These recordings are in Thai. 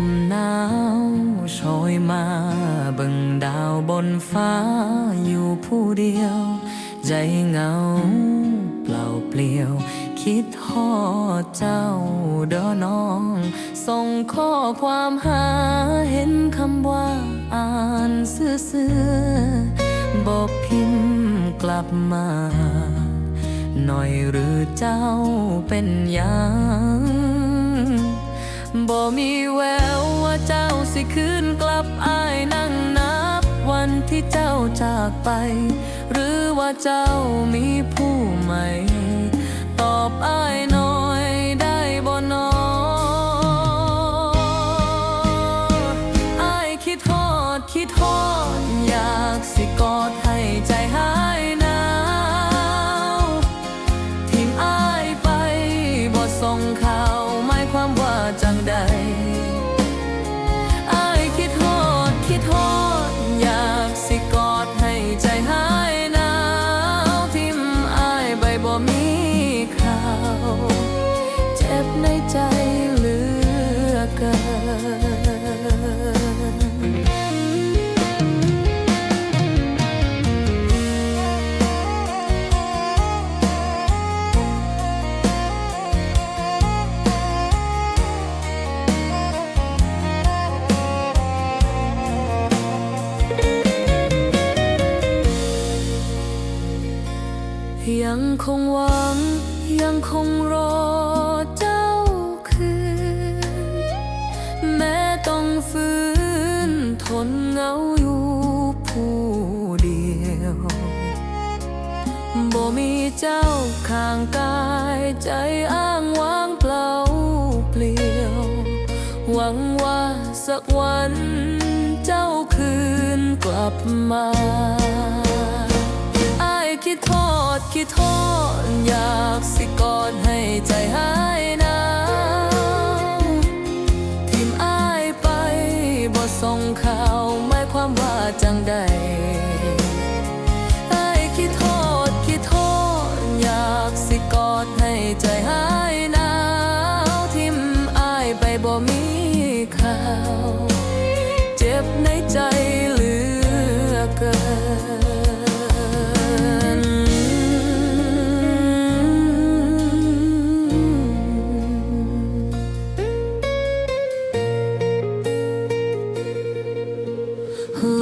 มหนาวโชยมาเบิ่งดาวบนฟ้าอยู่ผู้เดียว ใจเหงาเปล่าเปลี่ยว คิดฮอดเจ้าเด้อน้อง ส่งข้อความหาเห็นคำว่าอ่านซื่อๆบอกพิมพ์กลับมา หน่อยหรือเจ้าเป็นยังบ่มีแววว่า คืนกลับอายนั่งนับวันที่เจ้าจากไป หรือว่าเจ้ามีผู้ใหม่ ตอบอายน่อยได้บ่นออายคิดทอดคิดทอด อยากสิกอดให้ใจหายหนาวทิมอายไปบ่ส่งข่าวหมายความว่าจังใด ใจเหลือเกินยังคงหวังยังคงรอ เหงาอยู่ผู้เดียวบ่มีเจ้าข้างกายใจอ้างว้างเปล่าเปลี่ยว หวังว่าสักวันเจ้าคืนกลับมาอายคิดทอดคิดทอดอยาก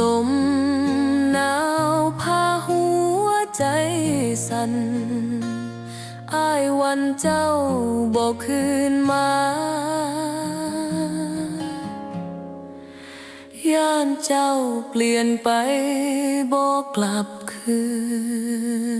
ลมหนาวพาหัวใจสั่นอายวันเจ้าบอกคืนมา ย่านเจ้าเปลี่ยนไปบอกกลับคืน